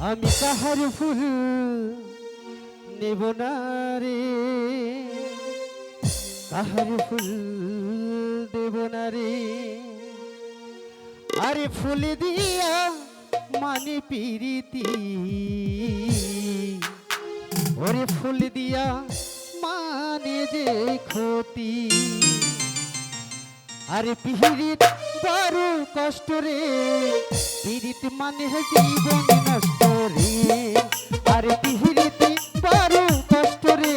আমি তাহার ফুল নেব না রে। তাহার ফুল দেব না রে। আরে ফুল দিয়া মানে পিরিতি। ওরে ফুল দিয়া মানে যে ক্ষতি। আরে পিহিরিত, বারু কষ্ট রে। পিরিত মানে জীবন নষ্ট রে। আরে পিহিরিত, বারু কষ্ট রে।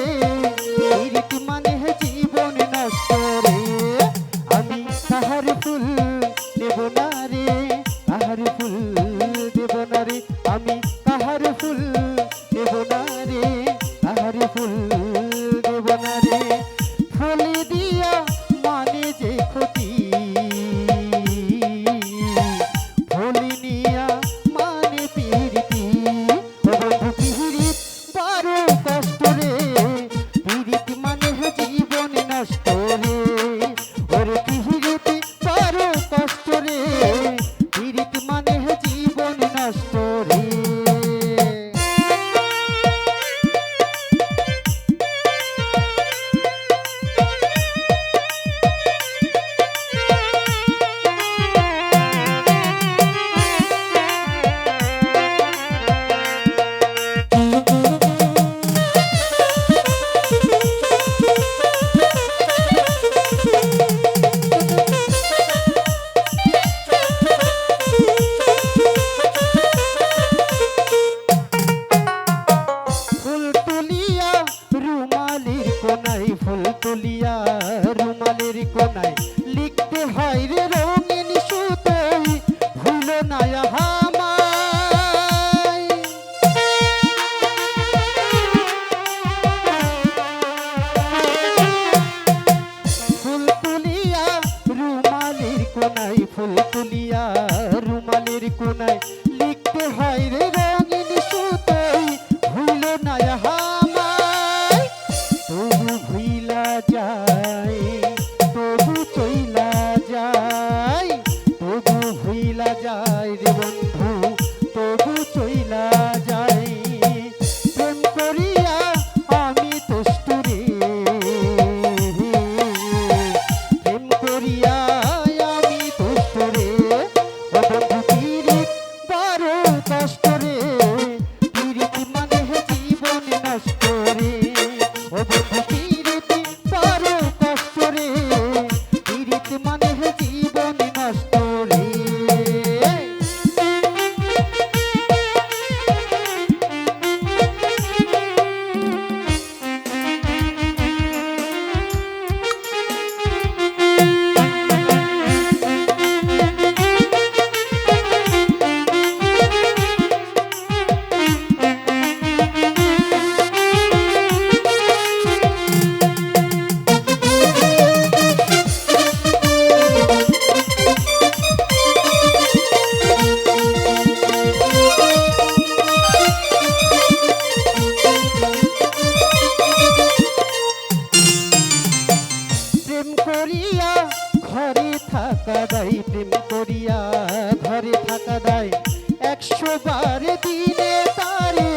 পিরিত মানে জীবন নষ্ট রে। আমি তাহার ফুল নেব না রে। না থাকা দায় প্রেম করিয়া ঘরে থাকা দায় একশো বার দিনে তারে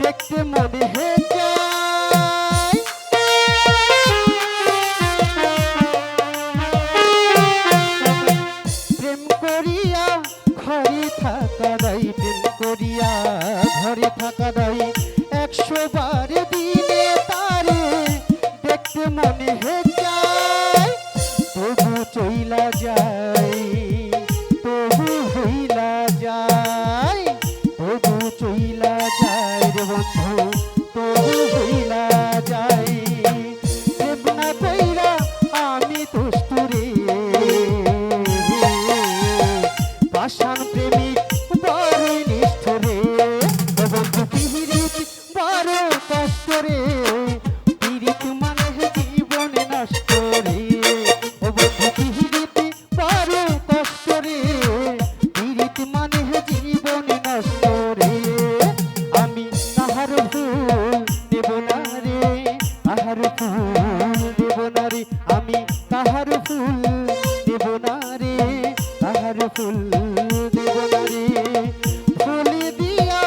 দেখতে মনে হে প্রেম করিয়া ঘরে থাকা দায় প্রেম করিয়া ঘরে থাকা দায় একশো বার দিনে তারে দেখতে মনে হে তাহার ফুল দেব না রে, তাহার ফুল দেব না রে। দিয়া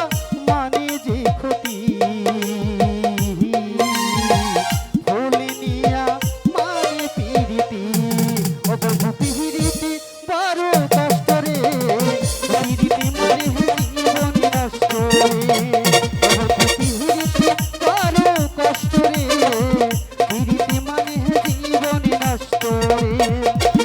মানে যে ক্ষতি ফুলে দিয়া মানে পিরিতি। ও বন্ধু বারো কষ্ট রে, পিরিতি Yeah.